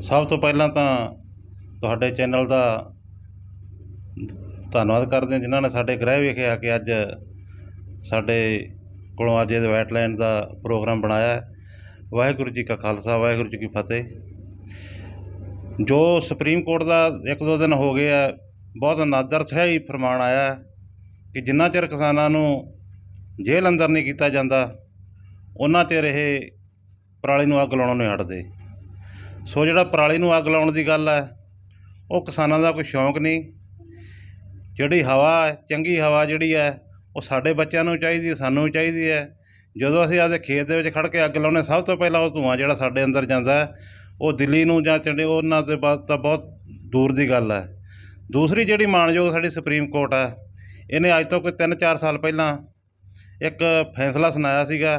ਸਭ ਤੋਂ ਪਹਿਲਾਂ ਤਾਂ ਤੁਹਾਡੇ ਚੈਨਲ ਦਾ ਧੰਨਵਾਦ ਕਰਦੇ ਹਾਂ ਜਿਨ੍ਹਾਂ ਨੇ ਸਾਡੇ ਗ੍ਰਹਿ ਵਿਖੇ ਆ ਕੇ ਅੱਜ ਸਾਡੇ ਕੋਲੋਂ ਅੱਜ ਇਹ ਵੈਟਲੈਂਡ ਦਾ ਪ੍ਰੋਗਰਾਮ ਬਣਾਇਆ ਵਾਹਿਗੁਰੂ ਜੀ ਕਾ ਖਾਲਸਾ, ਵਾਹਿਗੁਰੂ ਜੀ ਕੀ ਫਤਿਹ। ਜੋ ਸੁਪਰੀਮ ਕੋਰਟ ਦਾ ਇੱਕ ਦੋ ਦਿਨ ਹੋ ਗਏ ਆ, ਬਹੁਤ ਨਾਦਰਸ਼ਾਹੀ ਫਰਮਾਨ ਆਇਆ ਕਿ ਜਿੰਨਾ ਚਿਰ ਕਿਸਾਨਾਂ ਨੂੰ ਜੇਲ੍ਹ ਅੰਦਰ ਨਹੀਂ ਕੀਤਾ ਜਾਂਦਾ, ਉਹਨਾਂ ਚਿਰ ਇਹ ਪਰਾਲੀ ਨੂੰ ਅੱਗ ਲਾਉਣੋਂ ਨਹੀਂ ਹਟਦੇ। ਸੋ ਜਿਹੜਾ ਪਰਾਲੀ ਨੂੰ ਅੱਗ ਲਾਉਣ ਦੀ ਗੱਲ ਹੈ, ਉਹ ਕਿਸਾਨਾਂ ਦਾ ਕੋਈ ਸ਼ੌਂਕ ਨਹੀਂ। ਜਿਹੜੀ ਹਵਾ ਹੈ, ਚੰਗੀ ਹਵਾ ਜਿਹੜੀ ਹੈ, ਉਹ ਸਾਡੇ ਬੱਚਿਆਂ ਨੂੰ ਚਾਹੀਦੀ ਹੈ, ਸਾਨੂੰ ਵੀ ਚਾਹੀਦੀ ਹੈ। ਜਦੋਂ ਅਸੀਂ ਆਪਦੇ ਖੇਤ ਦੇ ਵਿੱਚ ਖੜ ਕੇ ਅੱਗ ਲਾਉਂਦੇ ਸਭ ਤੋਂ ਪਹਿਲਾਂ ਉਹ ਧੂੰਆਂ ਜਿਹੜਾ ਸਾਡੇ ਅੰਦਰ ਜਾਂਦਾ ਉਹ ਦਿੱਲੀ ਨੂੰ ਜਾਂ ਚੰਡੀ ਉਹਨਾਂ ਦੇ ਬਾਅਦ ਤਾਂ ਬਹੁਤ ਦੂਰ ਦੀ ਗੱਲ ਹੈ। ਦੂਸਰੀ ਜਿਹੜੀ ਮਾਣਯੋਗ ਸਾਡੀ ਸੁਪਰੀਮ ਕੋਰਟ ਹੈ, ਇਹਨੇ ਅੱਜ ਤੋਂ ਕੋਈ 3-4 ਸਾਲ ਪਹਿਲਾਂ ਇੱਕ ਫੈਸਲਾ ਸੁਣਾਇਆ ਸੀਗਾ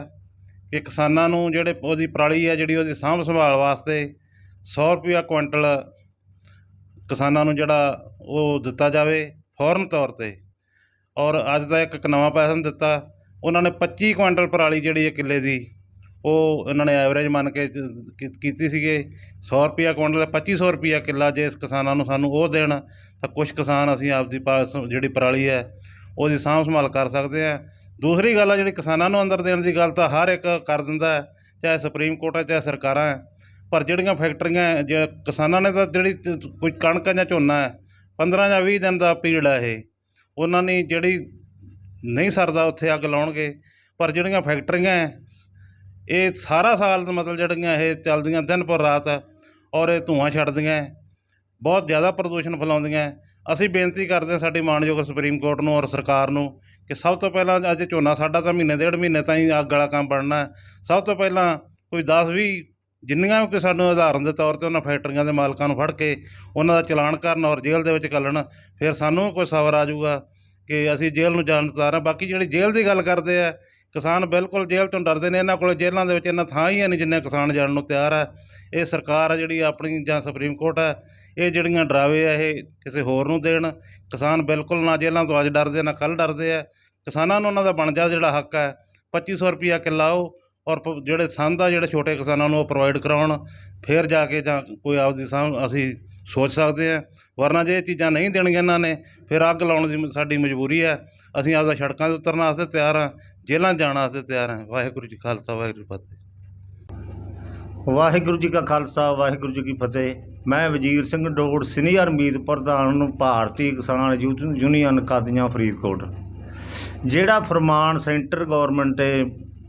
ਕਿ ਕਿਸਾਨਾਂ ਨੂੰ ਜਿਹੜੇ ਉਹਦੀ ਪਰਾਲੀ ਹੈ, ਜਿਹੜੀ ਉਹਦੀ ਸਾਂਭ ਸੰਭਾਲ ਵਾਸਤੇ 100 ਰੁਪਿਆ ਕੁਇੰਟਲ ਕਿਸਾਨਾਂ ਨੂੰ ਜਿਹੜਾ ਉਹ ਦਿੱਤਾ ਜਾਵੇ ਫੌਰਨ ਤੌਰ ਤੇ। ਔਰ ਅੱਜ ਦਾ ਇੱਕ ਨਵਾਂ ਪੈਸਾ ਦਿੱਤਾ। ਉਹਨਾਂ ਨੇ 25 ਕੁਇੰਟਲ ਪਰਾਲੀ ਜਿਹੜੀ ਹੈ ਕਿੱਲੇ ਦੀ, ਉਹ ਇਹਨਾਂ ਨੇ ਐਵਰੇਜ ਮੰਨ ਕੇ ਕੀਤੀ ਸੀਗੇ। 100 ਰੁਪਿਆ ਕੁਇੰਟਲ 2500 ਰੁਪਿਆ ਕਿੱਲਾ ਜੇ ਇਸ ਕਿਸਾਨਾਂ ਨੂੰ ਸਾਨੂੰ ਉਹ ਦੇਣ, ਤਾਂ ਕੁਝ ਕਿਸਾਨ ਅਸੀਂ ਆਪਦੀ ਪਾ- ਜਿਹੜੀ ਪਰਾਲੀ ਹੈ, ਉਹਦੀ ਸਾਂਭ ਸੰਭਾਲ ਕਰ ਸਕਦੇ ਹਾਂ। ਦੂਸਰੀ ਗੱਲ ਆ ਜਿਹੜੀ ਕਿਸਾਨਾਂ ਨੂੰ ਅੰਦਰ ਦੇਣ ਦੀ ਗੱਲ ਤਾਂ ਹਰ ਇੱਕ ਕਰ ਦਿੰਦਾ ਚਾਹੇ ਸੁਪਰੀਮ ਕੋਰਟ ਹੈ, ਚਾਹੇ ਸਰਕਾਰਾਂ ਹੈ। ਪਰ ਜਿਹੜੀਆਂ ਫੈਕਟਰੀਆਂ ਹੈ, ਕਿਸਾਨਾਂ ਨੇ ਤਾਂ ਜਿਹੜੀ ਕੋਈ ਕਣਕ ਜਾਂ ਝੋਨਾ ਹੈ 15 ਜਾਂ 20 ਦਿਨ ਦਾ ਪੀਰੀਅਡ ਹੈ ਇਹ। ਉਹਨਾਂ ਨੇ ਜਿਹੜੀ ਨਹੀਂ ਸਰਦਾ ਉੱਥੇ ਅੱਗ ਲਾਉਣਗੇ ਪਰ ਜਿਹੜੀਆਂ ਫੈਕਟਰੀਆਂ ਹੈ ਇਹ ਸਾਰਾ ਸਾਲ ਮਤਲਬ ਜਿਹੜੀਆਂ ਇਹ ਚੱਲਦੀਆਂ ਦਿਨ ਪਰ ਰਾਤ ਔਰ ਇਹ ਧੂੰਆਂ ਛੱਡਦੀਆਂ ਹੈ, ਬਹੁਤ ਜ਼ਿਆਦਾ ਪ੍ਰਦੂਸ਼ਣ ਫੈਲਾਉਂਦੀਆਂ ਅਸੀਂ ਬੇਨਤੀ ਕਰਦੇ ਹਾਂ ਸਾਡੀ ਮਾਣਯੋਗ ਸੁਪਰੀਮ ਕੋਰਟ ਨੂੰ ਔਰ ਸਰਕਾਰ ਨੂੰ ਕਿ ਸਭ ਤੋਂ ਪਹਿਲਾਂ ਅੱਜ ਝੋਨਾ ਸਾਡਾ ਤਾਂ ਮਹੀਨੇ ਡੇਢ ਮਹੀਨੇ ਤਾਈਂ ਅੱਗ ਵਾਲਾ ਕੰਮ ਬਣਨਾ ਸਭ ਤੋਂ ਪਹਿਲਾਂ ਕੋਈ 10 20 ਜਿੰਨੀਆਂ ਵੀ ਸਾਨੂੰ ਉਦਾਹਰਨ ਦੇ ਤੌਰ ਤੇ ਉਹਨਾਂ ਫੈਕਟਰੀਆਂ ਦੇ ਮਾਲਕਾਂ ਨੂੰ ਫੜ ਕੇ ਉਹਨਾਂ ਦਾ ਚਲਾਨ ਕਰਨ ਔਰ ਜੇਲ੍ਹ ਦੇ ਵਿੱਚ ਘੱਲਣ, ਫਿਰ ਸਾਨੂੰ ਕੋਈ ਸਬਰ ਆ ਜਾਊਗਾ ਕਿ ਅਸੀਂ ਜੇਲ੍ਹ ਨੂੰ ਜਾਣ ਤੋਂ ਤਿਆਰ ਹਾਂ। ਬਾਕੀ ਜਿਹੜੀ ਜੇਲ੍ਹ ਦੀ ਗੱਲ ਕਰਦੇ ਆ, ਕਿਸਾਨ ਬਿਲਕੁਲ ਜੇਲ੍ਹ ਤੋਂ ਡਰਦੇ ਨੇ, ਇਹਨਾਂ ਕੋਲ ਜੇਲ੍ਹਾਂ ਦੇ ਵਿੱਚ ਇੰਨਾ ਥਾਂ ਹੀ ਹੈ ਨਹੀਂ ਜਿੰਨੇ ਕਿਸਾਨ ਜਾਣ ਨੂੰ ਤਿਆਰ ਹੈ ਇਹ ਸਰਕਾਰ ਆ ਜਿਹੜੀ ਆਪਣੀ ਜਾਂ ਸੁਪਰੀਮ ਕੋਰਟ ਹੈ ਇਹ ਜਿਹੜੀਆਂ ਡਰਾਵੇ ਆ, ਇਹ ਕਿਸੇ ਹੋਰ ਨੂੰ ਦੇਣ। ਕਿਸਾਨ ਬਿਲਕੁਲ ਨਾ ਜੇਲ੍ਹਾਂ ਤੋਂ ਅੱਜ ਡਰਦੇ, ਨਾ ਕੱਲ੍ਹ ਡਰਦੇ ਆ। ਕਿਸਾਨਾਂ ਨੂੰ ਉਹਨਾਂ ਦਾ ਬਣ ਜਾ ਜਿਹੜਾ ਹੱਕ ਹੈ 2500 ਰੁਪਿਆ ਕਿੱਲਾ ਉਹ ਔਰ ਪ- ਜਿਹੜੇ ਸੰਦ ਆ, ਜਿਹੜੇ ਛੋਟੇ ਕਿਸਾਨਾਂ ਨੂੰ ਉਹ ਪ੍ਰੋਵਾਈਡ ਕਰਾਉਣ, ਫਿਰ ਜਾ ਕੇ ਜਾਂ ਕੋਈ ਆਪਦੀ ਸਾਂਭ, ਅਸੀਂ ਸੋਚ ਸਕਦੇ ਹਾਂ। ਵਰਨਾ ਜੇ ਇਹ ਚੀਜ਼ਾਂ ਨਹੀਂ ਦੇਣੀਆਂ ਇਹਨਾਂ ਨੇ, ਫਿਰ ਅੱਗ ਲਾਉਣ ਦੀ ਸਾਡੀ ਮਜਬੂਰੀ ਹੈ। ਅਸੀਂ ਆਪਦਾ ਸੜਕਾਂ 'ਤੇ ਉਤਰਨ ਵਾਸਤੇ ਤਿਆਰ ਹਾਂ, ਜੇਲ੍ਹਾਂ 'ਚ ਜਾਣ ਵਾਸਤੇ ਤਿਆਰ ਹਾਂ। ਵਾਹਿਗੁਰੂ ਜੀ ਖਾਲਸਾ, ਵਾਹਿਗੁਰੂ ਜੀ ਫਤਿਹ। ਵਾਹਿਗੁਰੂ ਜੀ ਕਾ ਖਾਲਸਾ, ਵਾਹਿਗੁਰੂ ਜੀ ਕੀ ਫਤਿਹ। ਮੈਂ ਵਜੀਰ ਸਿੰਘ ਡੋੜ, ਸੀਨੀਅਰ ਮੀਤ ਪ੍ਰਧਾਨ ਭਾਰਤੀ ਕਿਸਾਨ ਯੂਥ ਯੂਨੀਅਨ ਕਾਦੀਆਂ ਫਰੀਦਕੋਟ। ਜਿਹੜਾ ਫਰਮਾਨ ਸੈਂਟਰ ਗਵਰਨਮੈਂਟ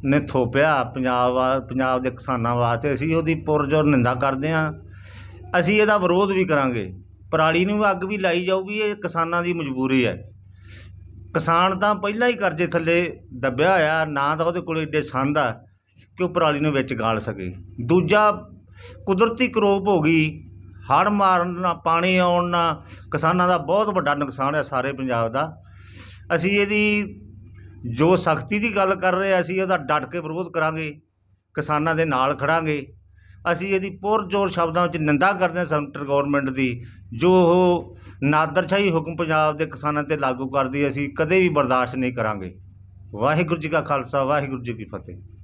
ਨੇ ਥੋਪਿਆ ਪੰਜਾਬ ਵਾ- ਪੰਜਾਬ ਦੇ ਕਿਸਾਨਾਂ ਵਾਸਤੇ। ਅਸੀਂ ਉਹਦੀ ਪੁਰਜੋਰ ਨਿੰਦਾ ਕਰਦੇ ਹਾਂ। ਅਸੀਂ ਇਹਦਾ ਵਿਰੋਧ ਵੀ ਕਰਾਂਗੇ। ਪਰਾਲੀ ਨੂੰ ਅੱਗ ਵੀ ਲਾਈ ਜਾਊਗੀ, ਇਹ ਕਿਸਾਨਾਂ ਦੀ ਮਜਬੂਰੀ ਹੈ। ਕਿਸਾਨ ਤਾਂ ਪਹਿਲਾਂ ਹੀ ਕਰਜ਼ੇ ਥੱਲੇ ਦੱਬਿਆ ਹੋਇਆ, ਨਾ ਤਾਂ ਉਹਦੇ ਕੋਲ ਏਡੇ ਸੰਦ ਆ ਕਿ ਉਹ ਪਰਾਲੀ ਨੂੰ ਵਿੱਚ ਗਾਲ ਸਕੇ। ਦੂਜਾ, ਕੁਦਰਤੀ ਕਰੋਪ ਹੋ ਗਈ। ਹੜ੍ਹ ਮਾਰਨ ਨਾਲ, ਪਾਣੀ ਆਉਣ ਨਾਲ ਕਿਸਾਨਾਂ ਦਾ ਬਹੁਤ ਵੱਡਾ ਨੁਕਸਾਨ ਹੈ ਸਾਰੇ ਪੰਜਾਬ ਦਾ। ਅਸੀਂ ਇਹਦੀ ਜੋ ਸਖਤੀ ਦੀ ਗੱਲ ਕਰ ਰਹੇ ਅਸੀਂ ਉਹਦਾ ਡਟ ਕੇ ਵਿਰੋਧ ਕਰਾਂਗੇ, ਕਿਸਾਨਾਂ ਦੇ ਨਾਲ ਖੜਾਂਗੇ। ਅਸੀਂ ਇਹਦੀ ਪੁਰਜੋਰ ਸ਼ਬਦਾਂ ਵਿੱਚ ਨਿੰਦਾ ਕਰਦੇ ਹਾਂ ਸੈਂਟਰ ਗਵਰਨਮੈਂਟ ਦੀ, ਜੋ ਉਹ ਨਾਦਰਸ਼ਾਹੀ ਹੁਕਮ ਪੰਜਾਬ ਦੇ ਕਿਸਾਨਾਂ ਤੇ ਲਾਗੂ ਕਰਦੀ ਅਸੀਂ ਕਦੇ ਵੀ ਬਰਦਾਸ਼ਤ ਨਹੀਂ ਕਰਾਂਗੇ। ਵਾਹਿਗੁਰੂ ਜੀ ਕਾ ਖਾਲਸਾ, ਵਾਹਿਗੁਰੂ ਜੀ ਕੀ ਫਤਿਹ।